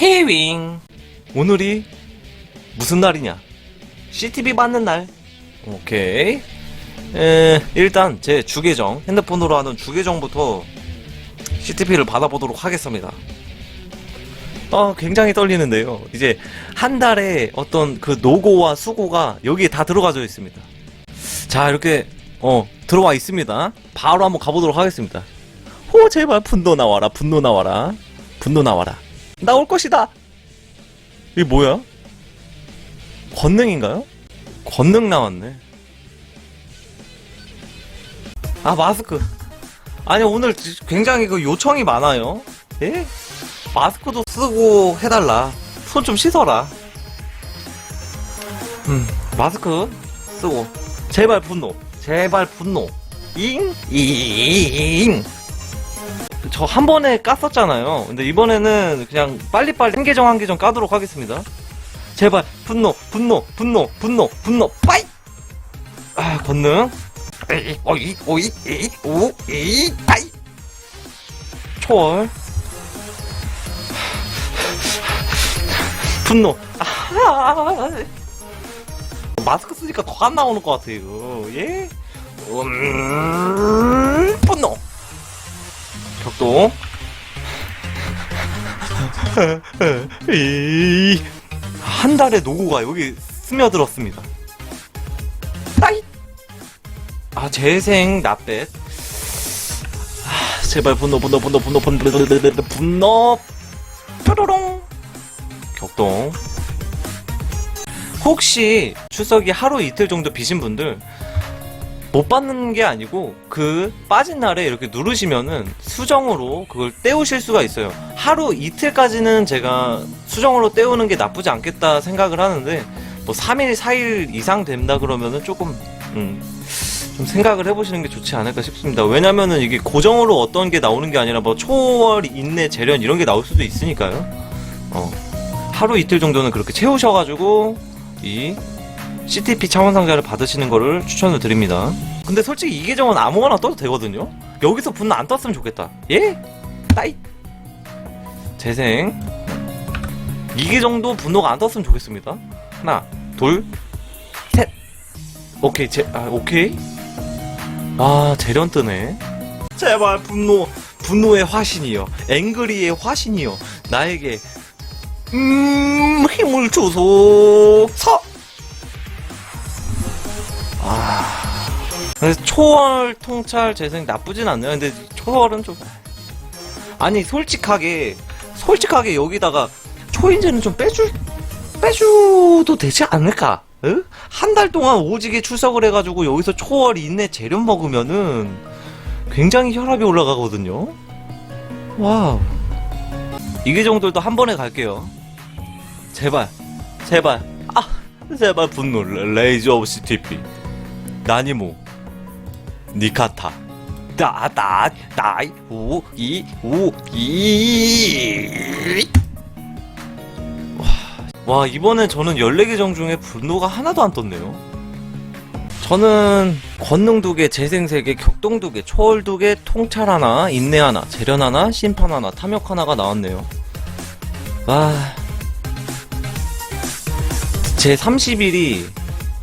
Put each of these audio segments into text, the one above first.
헤윙 오늘이 무슨 날이냐? CTV 받는 날. 오케이. 에, 일단 제 주계정 핸드폰으로 하는 주계정부터 CTP를 받아보도록 하겠습니다. 어, 굉장히 떨리는데요. 이제 한 달에 어떤 그 노고와 수고가 여기에 다 들어가져 있습니다. 자 이렇게 어 들어와 있습니다. 바로 한번 가보도록 하겠습니다. 호 제발 분노 나와라 분노 나와라 분노 나와라 나 올 것이다. 이게 뭐야? 권능인가요? 권능 나왔네. 아 마스크. 아니 오늘 지- 굉장히 그 요청이 많아요. 예? 마스크도 쓰고 해달라. 손 좀 씻어라. 음 마스크 쓰고. 제발 분노. 제발 분노. 잉 잉 저 한 번에 깠었잖아요. 근데 이번에는 그냥 빨리빨리 한 계정 한 계정 까도록 하겠습니다. 제발 분노 분노 분노 분노 분노 빠이! 아 권능. 에이, 오이 오이 에이 오이 빠이! 초월. 분노. 아 마스크 쓰니까 더 안 나오는 것 같아요. 예? 음. 이, 한 달의 노고가 여기 스며들었습니다. 빠이. 아, 재생 나뱃. 아, 제발 분노, 분노, 분노, 분노, 분노, 분노, 분노. 뾰로롱. 격동. 혹시 추석이 하루 이틀 정도 비신 분들 못 받는 게 아니고 그 빠진 날에 이렇게 누르시면은 수정으로 그걸 떼우실 수가 있어요. 하루 이틀까지는 제가 수정으로 떼우는 게 나쁘지 않겠다 생각을 하는데 뭐 3일, 4일 이상 된다 그러면은 조금 음, 좀 생각을 해보시는 게 좋지 않을까 싶습니다. 왜냐면은 이게 고정으로 어떤 게 나오는 게 아니라 뭐 초월, 인내, 재련 이런 게 나올 수도 있으니까요. 어. 하루 이틀 정도는 그렇게 채우셔가지고 이 CTP 차원 상자를 받으시는 거를 추천을 드립니다. 근데 솔직히 이 계정은 아무거나 떠도 되거든요. 여기서 분노 안 떴으면 좋겠다. 예? 따이. 재생. 이 계정도 분노가 안 떴으면 좋겠습니다. 하나, 둘, 셋. 오케이, 제, 아, 오케이. 아, 재련 뜨네. 제발 분노, 분노의 화신이여, 앵그리의 화신이여, 나에게 음, 힘을 주소 서. 그래서 초월 통찰 재생 나쁘진 않네요. 근데 초월은 좀 아니 솔직하게 솔직하게 여기다가 초인제는 좀 빼줄 빼줘도 되지 않을까? 한 달 동안 오지게 출석을 해가지고 여기서 초월 인내 재련 먹으면은 굉장히 혈압이 올라가거든요. 와우. 이 계정들도 한 번에 갈게요. 제발, 제발, 아, 제발 분노, 레- 레이저 오브 CTP, 나니모, 니카타, 따따, 따이, 우, 이, 우, 이. 와, 와, 이번에 저는 14계정 중에 분노가 하나도 안 떴네요. 저는 권능 두 개, 재생 세 개, 격동 두 개, 초월 두 개, 통찰 하나, 인내 하나, 재련 하나, 심판 하나, 탐욕 하나가 나왔네요. 와, 제 30일이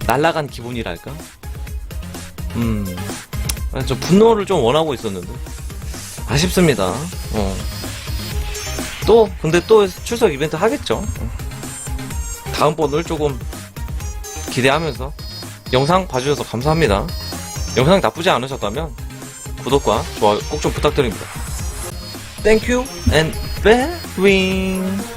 날아간 기분이랄까? 음, 아, 저 분노를 좀 원하고 있었는데 아쉽습니다. 어. 또 근데 또 출석 이벤트 하겠죠. 어. 다음 번을 조금 기대하면서 영상 봐주셔서 감사합니다. 영상이 나쁘지 않으셨다면 구독과 좋아요 꼭 좀 부탁드립니다. Thank you and bearing.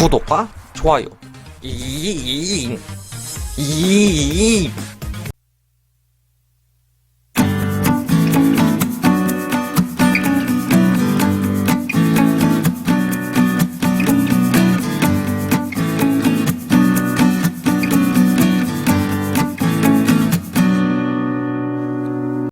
구독과 좋아요. 이, 이, 이, 이,